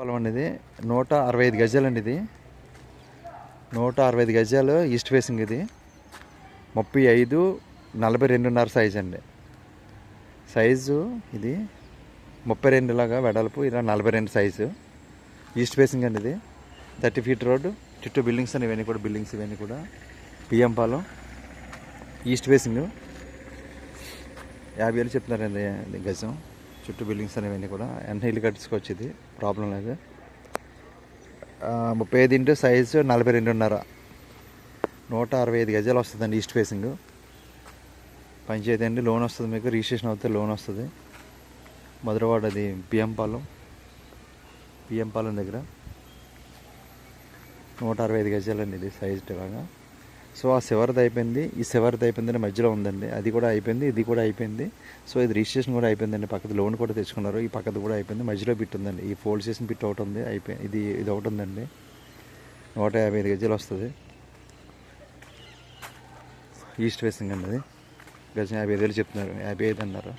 పొలం అనేది నూట అరవై ఐదు గజాలండి ఇది. నూట అరవై ఐదు గజాలు ఈస్ట్ ఫేసింగ్ ఇది. ముప్పై ఐదు నలభై రెండున్నర సైజ్ అండి. సైజు ఇది ముప్పై రెండులాగా వెడల్పు ఇలా నలభై రెండు సైజు. ఈస్ట్ ఫేసింగ్ అండి ఇది. థర్టీ ఫీట్ రోడ్డు చుట్టూ బిల్డింగ్స్ అని ఇవన్నీ కూడా బిల్డింగ్స్ ఇవన్నీ కూడా. పిఎం పాలెం. East facing. యాభై వేలు చెప్తున్నారండి గజం. చుట్టూ బిల్డింగ్స్ అనేవన్నీ కూడా. వెంటనే ఇల్లు కట్టుకోవచ్చు ప్రాబ్లం లేదు. ముప్పై ఐదు ఇంటూ సైజు నలభై రెండున్నర. నూట అరవై ఐదు గజాలు వస్తుందండి ఈస్ట్ ఫేసింగ్ పంచాయతీ అండి లోన్ వస్తుంది మీకు. రిజిస్ట్రేషన్ అవుతే లోన్ వస్తుంది. మధురవాడ అది పిఎం పాలెం. పిఎం పాలెం దగ్గర నూట అరవై ఐదు గజాలండి ఇది సైజ్ ఇలాగా సో ఆ సెవర్ది అయిపోయింది. ఈ సెవర్ది అయిపోయిందని మధ్యలో ఉందండి. అది కూడా అయిపోయింది ఇది కూడా అయిపోయింది. సో ఇది రిజిస్ట్రేషన్ కూడా అయిపోయిందండి. పక్కది లోన్ కూడా తెచ్చుకున్నారు. ఈ పక్కది కూడా అయిపోయింది. మధ్యలో బిట్ ఉందండి. ఈ ఫోల్డ్ చేసిన బిట్ ఒకటి ఉంది. అయిపోయి ఇది ఇది ఒకటి ఉందండి. నూట యాభై ఐదు గజాలు వస్తుంది. ఈస్ట్ వేసింగ్ అండి అది. గజం యాభై ఐదు వేలు చెప్తున్నారు. యాభై ఐదు అన్నారు.